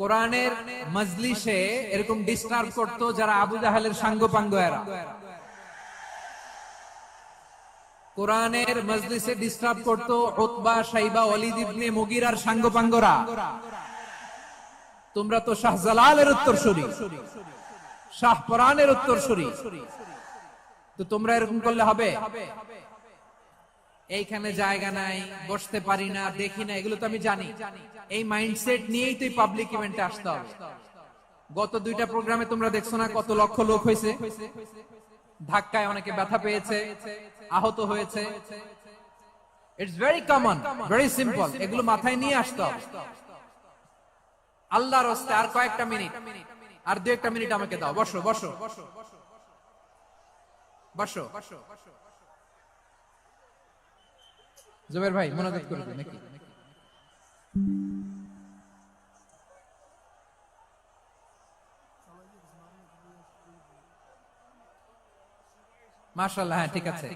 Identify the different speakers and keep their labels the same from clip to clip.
Speaker 1: কোরআনের মজলিসে এরকম ডিস্টার্ব করতো যারা আবু জাহালের সাঙ্গ পাঙ্গ এরা কোরআনের মজলিসে ডিস্টার্ব করতো ওতবা সাইবা অলিদ ইবনে মুগিরার সাঙ্গ পাঙ্গরা তোমরা তো শাহজালালের উত্তরসূরি। শাহ পরানের উত্তরসূরি। তো তোমরা এরকম করলে হবে? এইখানে জায়গা নাই, বসতে পারি না, দেখি না, এগুলো তো আমি জানি। এই মাইন্ডসেট নিয়েই তুই পাবলিক ইভেন্টে আসতে হবে। গত দুইটা প্রোগ্রামে তোমরা দেখছ না কত লক্ষ লোক হয়েছে? ধাক্কায় অনেকে ব্যথা পেয়েছে, আহত হয়েছে। It's very common very simple এগুলো মাথায় নিয়ে আসতে হবে। আল্লাহর হস্তে আর কয়েকটা মিনিট আর দু একটা মিনিট আমাকে দাও। বসো বসো। বসো বসো। জুবের ভাই মনোযোগ করে দিন নাকি? মাশাআল্লাহ হ্যাঁ ঠিক আছে।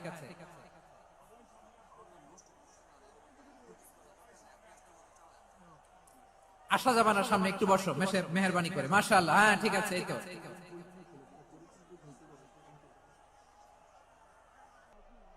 Speaker 1: আসা যাবে না সামনে একটু বসো মেহেরবানি করে। মাশাআল্লাহ হ্যাঁ ঠিক আছে, এই তো।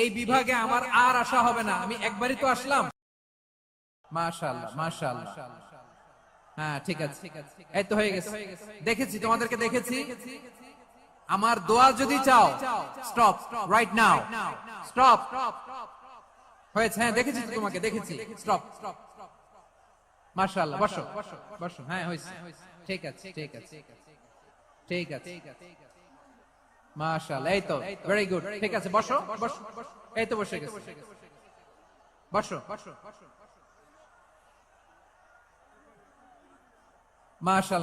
Speaker 1: এই বিভাগে আমার আর আশা হবে না। আমি একবারই তো আসলাম। মাশাআল্লাহ হ্যাঁ ঠিক আছে। এই তো হয়ে গেছে। দেখেছি, তোমাদেরকে দেখেছি। আমার দোয়া যদি চাও স্টপ রাইট নাও স্টপ হয়েছে হ্যাঁ দেখেছি তোমাকে, দেখেছি। স্টপ মাশাআল্লাহ বসো বসো। হ্যাঁ হয়েছে। ঠিক আছে ঠিক আছে। ঠিক আছে। এই তো ভেরি গুড ঠিক আছে, বসো বসো, এই তো বসে গেছে। বসো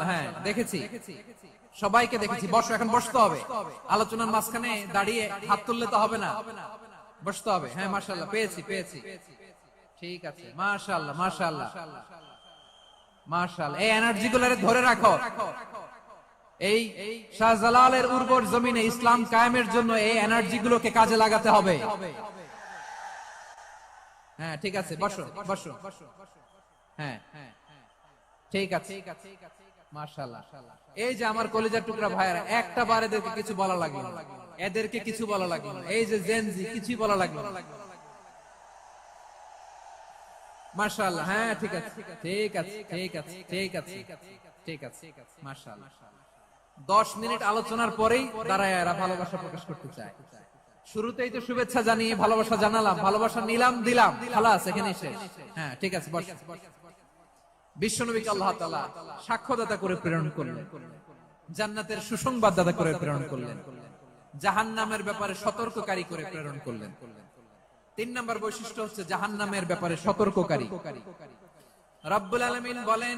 Speaker 1: হ্যাঁ দেখেছি। সবাইকে দেখেছি। বসো, এখন বসতে হবে। আলোচনার মাঝখানে দাঁড়িয়ে হাত তুললে তো হবে না। বসতে হবে। হ্যাঁ মাশাআল্লাহ, পেয়েছি পেয়েছি। ঠিক আছে, মাশাআল্লাহ মাশাআল্লাহ। মাশাআল্লাহ, এই এনার্জি ধরে রাখো। এই শাহজালালের উর্বর জমিনে ইসলাম কায়েমের জন্য এই এনার্জি গুলোকে কাজে লাগাতে হবে। হ্যাঁ ঠিক আছে, বসো বসো। হ্যাঁ ঠিক আছে। এই যে আমার কলেজার টুকরা ভাইয়েরা, একটা বার এদেরকে কিছু বলা লাগল। এদেরকে কিছু বলা লাগল এই যে জেনজি কিছুই বলা না। মাশাআল্লাহ হ্যাঁ ঠিক আছে ঠিক আছে ঠিক আছে ঠিক আছে ঠিক আছে, মাশাআল্লাহ। দশ মিনিট আলোচনার পরেই দাঁড়ায় এরা ভালোবাসা প্রকাশ করতে চায়। শুরুতেই তো শুভেচ্ছা জানিয়ে ভালোবাসা জানালাম, ভালোবাসা নিলাম, দিলাম। খালাস এখানে শেষ। হ্যাঁ ঠিক আছে, বস। আল্লাহ সাক্ষ্যদাতা করে প্রেরণ করলেন। জান্নাতের করে প্রেরণ করলেন। ব্যাপারে সতর্ককারী করে প্রেরণ করলেন। তিন নম্বর বৈশিষ্ট্য হচ্ছে জাহান্নামের ব্যাপারে সতর্ককারী। রব্বুল আলামিন বলেন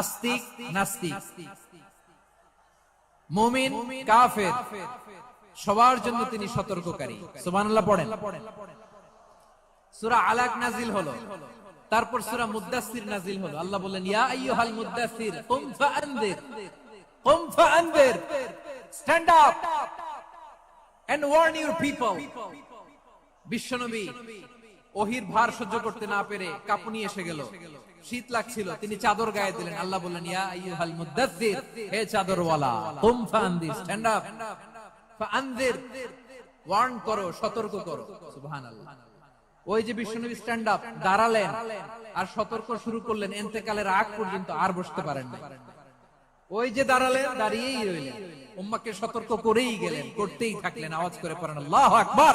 Speaker 1: আস্তিক, নাস্তিক। মুমিন, কাফের, সবার জন্য তিনি সতর্ককারী। সুবহানাল্লাহ পড়েন। সূরা আলাক নাজিল হলো। তারপর সূরা মুদ্দাসসির নাজিল হলো। আল্লাহ বললেন, ইয়া আইয়ুহাল মুদ্দাসসির কুম ফাআনদির কুম ফাআনদির, stand up and warn your people. বিশ্বনবী, ওহির ভার সহ্য করতে না পেরে কাঁপুনি এসে গেল। শীত লাগছিল, তিনি চাদর গায়ে দিলেন। আল্লাহ বললেন, ইয়া আইয়ুহাল মুদ্দাসসির হে চাদরওয়ালা, কুম স্ট্যান্ড আপ ফাআনদির ওয়ার্ন করো, সতর্ক করো। সুবহানাল্লাহ। ওই যে বিশ্বনবী স্ট্যান্ড আপ দাঁড়ালেন, আর সতর্ক শুরু করলেন। এন্তেকালের আগ পর্যন্ত আর বসতে পারেন না ওই যে দাঁড়ালেন, দাঁড়িয়েই রইলেন। উম্মাকে সতর্ক করেই গেলেন, করতেই থাকলেন। আওয়াজ করে পড়েন, আল্লাহু আকবার!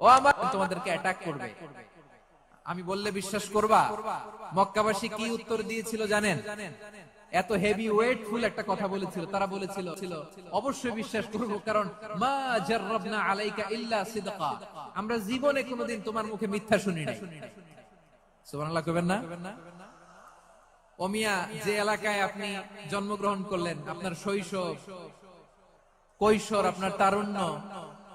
Speaker 1: ও আমার তোমাদেরকে অ্যাটাক করবে। আমি বললে বিশ্বাস করবা? মক্কাবাসী কি উত্তর দিয়েছিল জানেন? এত হেভি ওয়েটফুল একটা কথা বলেছিল। তারা বলেছিল ছিল অবশ্যই বিশ্বাস করব, কারণ মা জাররাবনা আলাইকা ইল্লা সিদকা। আমরা জীবনে কোনোদিন তোমার মুখে মিথ্যা শুনি নাই। সুবহানাল্লাহ কইবেন না? যে এলাকায় আপনি জন্মগ্রহণ করলেন, আপনার শৈশব, কৈশোর, আপনার তারুণ্য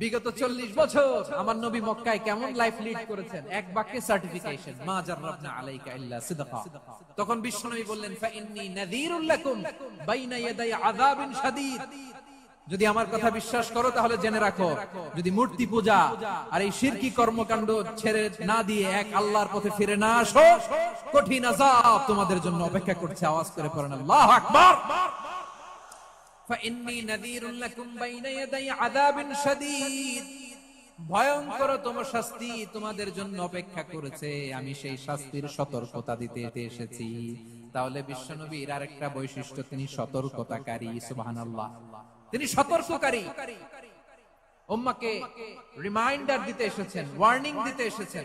Speaker 1: বিগত চল্লিশ বছর আমার নবী মক্কায় কেমন লাইফ লিড করেছেন? এক বাক্যে সার্টিফিকেশন মা জাররাবনা আলাইকা ইল্লা সিদকা। তখন বিশ্বনবী বললেন ফা ইন্নী নাযীরুল লাকুম বাইনা ইয়াদাই আযাবিন শাদীদ। যদি আমার কথা বিশ্বাস করো, তাহলে জেনে রাখো, যদি মূর্তি পূজা আর এই শিরকি কর্মকাণ্ড ছেড়ে না দিয়ে এক আল্লাহর পথে ফিরে না আসো, কঠিন আযাব তোমাদের জন্য অপেক্ষা করছে। আওয়াজ করে পড়েন, আল্লাহু আকবার! তোমার শাস্তি তোমাদের জন্য অপেক্ষা করেছে। আমি সেই শাস্তির সতর্কতা দিতে এসেছি। তাহলে বিশ্বনবীর আরেকটা বৈশিষ্ট্য, তিনি সতর্কতাকারী, সুবহানাল্লাহ। তিনি সতর্ককারী। উম্মাকে রিমাইন্ডার দিতে এসেছেন ওয়ার্নিং দিতে এসেছেন।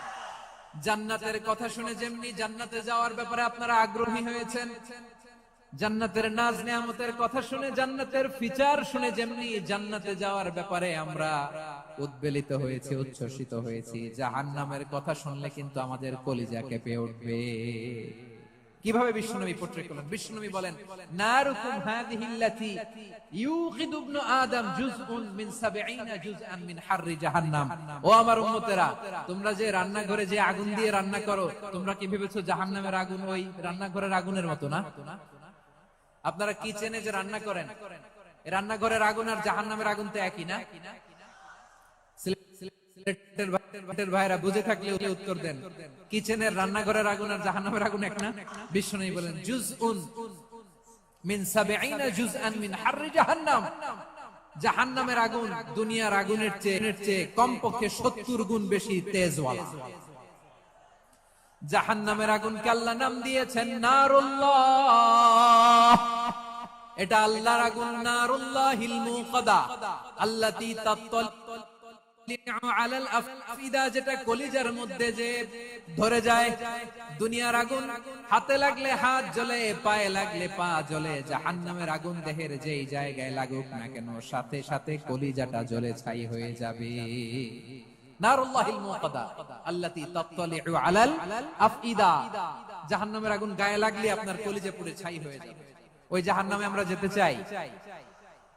Speaker 1: জান্নাতের কথা শুনে যেমনি জান্নাতে যাওয়ার ব্যাপারে আপনারা আগ্রহী হয়েছেন, জান্নাতের নাজ নিয়ামতের কথা শুনে, জান্নাতের ফিচার শুনে যেমনি জান্নাতে যাওয়ার ব্যাপারে আমরা উদ্বেলিত হয়েছি, উচ্ছ্বসিত হয়েছি, জাহান্নামের কথা শুনলে কিন্তু আমাদের কলিজা কেঁপে উঠবে। কীভাবে বিশ্বনবী পোট্রে করলেন? বিশ্বনবী বলেন, নারুকুম হাযিহিল্লাতি ইউকিদু ইবনু আদম জুজউন মিন 70 জুজআন মিন হাররি জাহান্নাম। ও আমার উম্মতেরা, তোমরা যে রান্নাঘরে যে আগুন দিয়ে রান্না করো, তোমরা কি ভেবেছো জাহান্নামের আগুন ওই রান্নাঘরের আগুনের মতো না? আপনারা কিচেনে যে রান্না করেন? রান্নাঘরের আগুন আর জাহান্নামের আগুন তো একই না? জাহান্নামের আগুন দুনিয়ার আগুনের চেয়ে কমপক্ষে 70 গুণ বেশি তেজওয়ালা। জাহান্নামের আগুনকে আল্লাহ নাম দিয়েছেন নারুল্লাহ। এটা আল্লাহর আগুন, নারুল্লাহিল মুকাদা আল্লাতী জাহান্নামের আগুন গায়ে লাগলে আপনার কলিজা পুড়ে ছাই হয়ে যাবে। ওই জাহান্নামে আমরা যেতে চাই।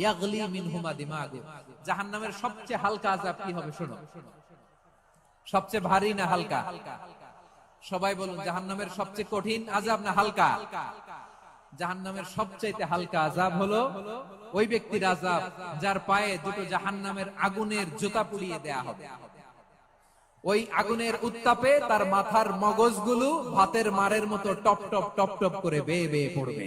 Speaker 1: ইয়াগলি মিনহুমা দিমাগু। জাহান্নামের সবচেয়ে হালকা আযাব কি হবে সবচেয়ে ভারী না হালকা? সবাই বলুন, জাহান্নামের সবচেয়ে কঠিন আজাব না হালকা? জাহান্নামের সবচাইতে হালকা আজাব হলো ওই ব্যক্তির আজাব যার পায়ে দুটো জাহান্নামের আগুনের জুতা পুড়িয়ে দেয়া হবে। ওই আগুনের উত্তাপে তার মাথার মগজগুলো ভাতের মারের মতো টপ টপ টপ টপ করে বেয়ে বেয়ে পড়বে।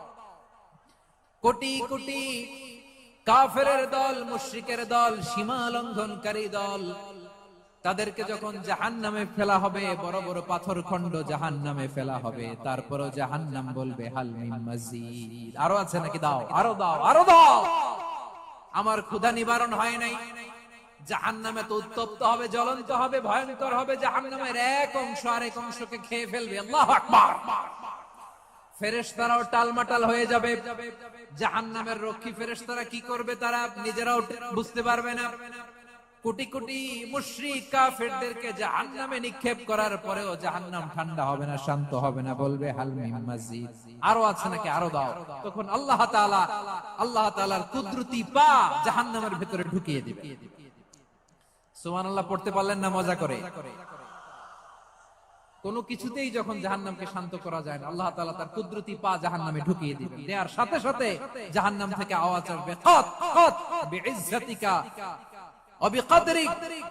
Speaker 1: কোটি কোটি কাফের দল, মুশরিকের দল সীমা লঙ্ঘনকারী দল, তাদেরকে যখন জাহান নামে ফেলা হবে, বড় বড় পাথর খন্ড জাহান নামে ফেলা হবে, তারপরও জাহান নাম বলবে আরও আছে নাকি? দাও, আরও দাও আরও দাও! আমার ক্ষুধা নিবারণ হয় নাই। জাহান নামে তো উত্তপ্ত হবে, জ্বলন্ত হবে, ভয়ঙ্কর হবে জাহান নামের এক অংশ আর এক অংশকে খেয়ে ফেলবে। আল্লাহ আকবার! ফেরেশতারাও টালমাটাল হয়ে যাবে। জাহান্নামের রক্ষী ফেরেশতারা কি করবে তারা নিজেরাও বুঝতে পারবে না। কোটি কোটি মুশরিক কাফেরদেরকে জাহান্নামে নিক্ষেপ করার পরেও জাহান্নাম ঠান্ডা হবে না, শান্ত হবে না, বলবে হালমিম মাজিদ। আরও আছে নাকি? আরও দাও। তখন আল্লাহ তাআলা, আল্লাহ তাআলার কুদরতি পা জাহান্নামের ভিতরে ঢুকিয়ে দিবে। সুবহানাল্লাহ, পড়তে পারলেন না? মজা করে। কোন কিছুতেই যখন জাহান্নামকে শান্ত করা যায় না, আল্লাহ তাআলা তার কুদরতি পা জাহান্নামে ঢুকিয়ে দিবে দেওয়ার সাথে সাথে জাহান্নাম থেকে আওয়াজ আসবে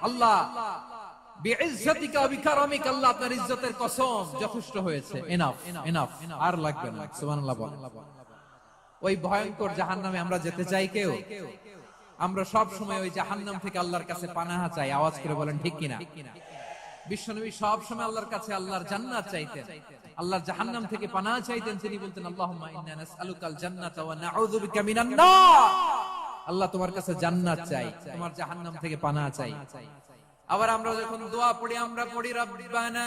Speaker 1: আল্লাহ আমরা যেতে চাই কেউ? আমরা সব সময় ওই জাহান্নাম থেকে আল্লাহর কাছে পানাহা চাই, আওয়াজ করে বলেন, ঠিক কিনা? বিশ্বনবী সব সময় আল্লাহর কাছে আল্লাহর জান্নাত চাইতেন। আল্লাহর জাহান্নাম থেকে পানা চাইতেন, তিনি বলতেন, আল্লাহুম্মা ইন্না নাসআলুকাল জান্নাতা ওয়া নাউযু বিকা মিনান নার। আল্লাহ তোমার কাছে জান্নাত চাই, তোমার জাহান্নাম থেকে পানা চাই। আবার আমরা যখন দোয়া পড়ি, আমরা পড়ি, রব্বানা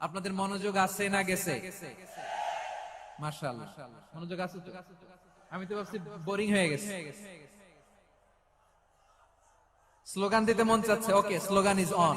Speaker 1: আপনাদের মনোযোগ আছে না গেছে? মনোযোগ আছে আমি তো ভাবছি বোরিং হয়ে গেছে। স্লোগান দিতে মন চাচ্ছে। ওকে, স্লোগান ইজ অন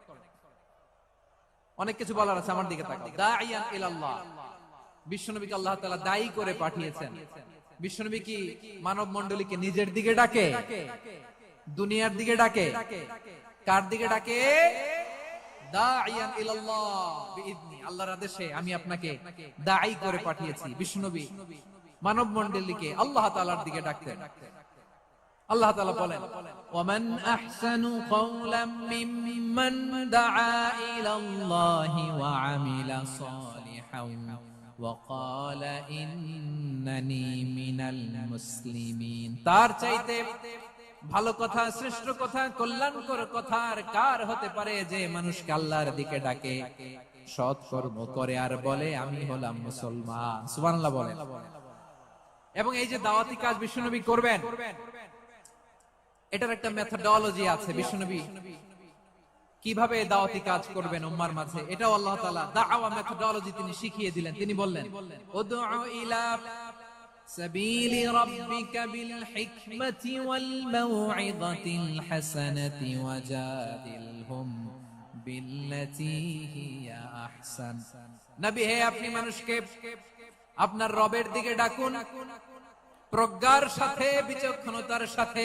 Speaker 1: অনেক কিছু বলার আছে আমার দিকে বিশ্বনবীকে আল্লাহ তাআলা দায়ী করে পাঠিয়েছেন। বিশ্বনবী কি মানব মণ্ডলীকে নিজের দিকে ডাকে? দুনিয়ার দিকে ডাকে? কার দিকে ডাকে? আল্লাহর আদেশে আমি আপনাকে দায়ী করে পাঠিয়েছি। বিশ্বনবী মানব আল্লাহ দিকে আল্লাহ তাআলা বলেন ওয়ামান আহসানু কওলাম মিম্মান দাআ ইলাল্লাহি ওয়া আমিলা সালিহান وقال إنني من المسلمين তার চাইতে ভালো কথা শ্রেষ্ঠ কথা কল্যাণকর কথা আর কার হতে পারে যে মানুষকে আল্লাহর দিকে ডাকে সৎ কর্ম করে আর বলে আমি হলাম মুসলমান সুবহানাল্লাহ বলেন এবং এই যে দাওয়াতি কাজ বিশ্বনবী করবেন এটার একটা মেথডোলজি আছে বিশ্বনবী কিভাবে দাওয়াতি কাজ করবেন উম্মার মাঝে এটাও আল্লাহ তাআলা দাওয়া মেথডোলজি তিনি শিখিয়ে দিলেন তিনি বললেন উদউ ইলা سبيل ربك بالحكمة والموعظة الحسنة وجادلهم بالتي هي أحسن নবী হে আপনি মানুষকে আপনার রবের দিকে ডাকুন প্রজ্ঞার সাথে বিচক্ষণতার সাথে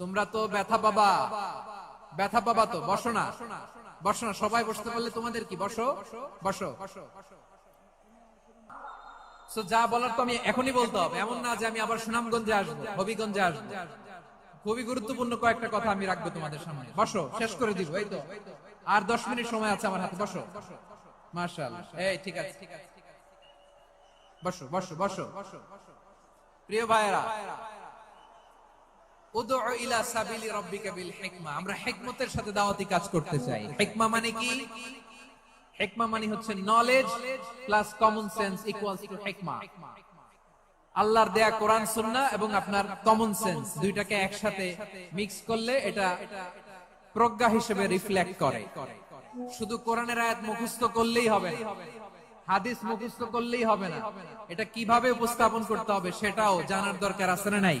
Speaker 1: তোমরা তো ব্যথা পাবা ব্যথা পাবা তো বসো না। বসো না সবাই বসতে পারলে তোমাদের কি? বসো বসো। So, যা বলার তো আমি এখনই বলতে হবে। এমন না যে আমি আবার সুনামগঞ্জে আসব হবিগঞ্জে আসব। খুবই গুরুত্বপূর্ণ কয়েকটা কথা আমি রাখব তোমাদের সামনে। বসো শেষ করে দিব এই তো। আর দশ মিনিট সময় আছে আমার হাতে বসো। মার্শাল এই ঠিক আছে। বসো বসো বসো। প্রিয় ভাইয়েরা মানে মানে আল্লাহর দেয়া কোরআন এবং আপনার কমন সেন্স দুইটাকে একসাথে মিক্স করলে এটা প্রজ্ঞা হিসেবে রিফ্লেক্ট করে। শুধু কোরআনের আয়াত মুখস্থ করলেই হবে না। হাদিস মুখস্থ করলেই হবে না। এটা কীভাবে উপস্থাপন করতে হবে সেটাও জানার দরকার আছে না নাই?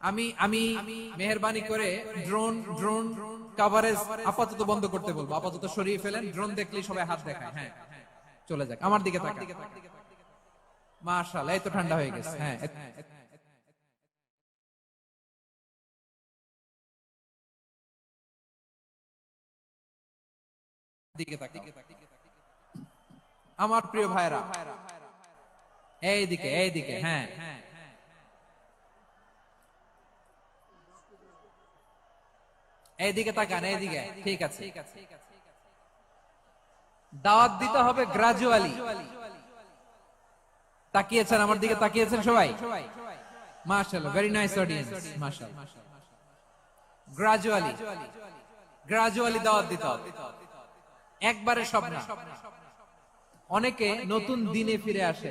Speaker 1: আমি আমি মেহরবানি করে ড্রোন ড্রোন কাভারেজ আপাতত বন্ধ করতে বলব। আপাতত সরিয়ে ফেলেন ড্রোন দেখলেই সবাই হাত দেখায়। হ্যাঁ চলে যাক। আমার দিকে তাকান। মাশাআল্লাহ, এই তো ঠান্ডা হয়ে গেছে। হ্যাঁ দিকে আমার প্রিয় ভাইরা এই দিকে এই দিকে হ্যাঁ। এইদিকে তাকান এইদিকে ঠিক আছে। দাওয়াত দিতে হবে গ্রাজুয়ালি তাকিয়েছেন আমার দিকে তাকিয়েছেন সবাই? মাশাআল্লাহ ভেরি নাইস অডিয়েন্স মাশাআল্লাহ। গ্রাজুয়ালি গ্রাজুয়ালি দাওয়াত দিতে হবে। একবারে সব না অনেকে নতুন দিনে ফিরে আসে।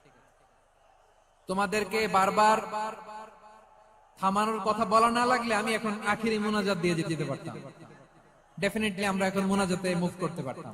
Speaker 1: তোমাদেরকে বারবার থামানোর কথা বলা না লাগলে আমি এখন আখিরি মোনাজাত দিয়ে যেতে পারতাম। ডেফিনেটলি আমরা এখন মোনাজাতে মুভ করতে পারতাম।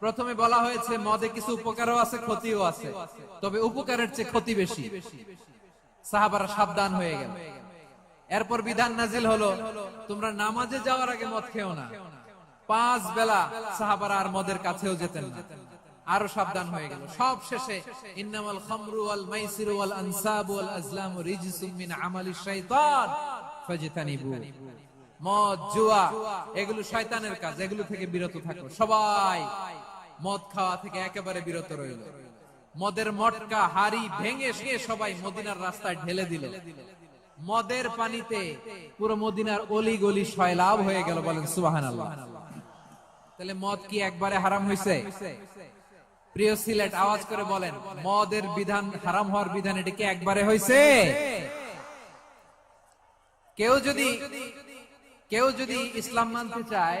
Speaker 1: প্রথমে বলা হয়েছে, মদে কিছু উপকারও আছে, ক্ষতিও আছে। তবে উপকারের চেয়ে ক্ষতি বেশি। সাহাবারা সাবধান হয়ে গেল। এরপর বিধান নাজিল হলো, তোমরা নামাজে যাওয়ার আগে মদ খেও না। পাঁচ বেলা সাহাবারা আর মদের কাছেও যেতেন না। আরও সাবধান হয়ে গেল। সব শেষে, ইন্নামাল খামরু ওয়াল মাইসিরু ওয়াল আনসাবু ওয়াল আজলামু রিজসুম মিন আমালিশ শাইতান ফাজতানিবু। মদ, জুয়া, এগুলো শয়তানের কাজ। এগুলো থেকে বিরত থাকো সবাই। মদ খাওয়া থেকে একেবারে বিরত রইল। মদের মটকা হাড়ি ভেঙে সে সবাই মদিনার রাস্তায় ঢেলে দিল। মদের পানিতে পুরো মদিনার অলি গলি সয়লাভ হয়ে গেল বলেন সুবাহান তাহলে মদ কি একবারে হারাম হয়েছে প্রিয় সিলেট, আওয়াজ করে বলেন, মদের বিধান হারাম হওয়ার বিধান এটি কি একবারে হয়েছে কেউ যদি কেউ যদি ইসলাম মানতে চায়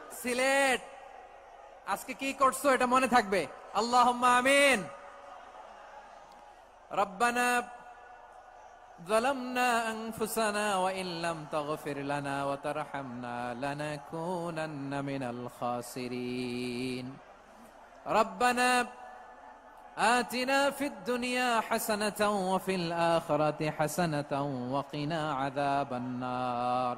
Speaker 1: সিলেট আজকে কি করছো এটা মনে থাকবে আল্লাহ আমিন রব্বানা ظلمنا أنفسنا وإن لم تغفر لنا وترحمنا لنكونن من الخاسرين ربنا آتنا في الدنيا حسنة وفي الآخرة حسنة وقنا عذاب النار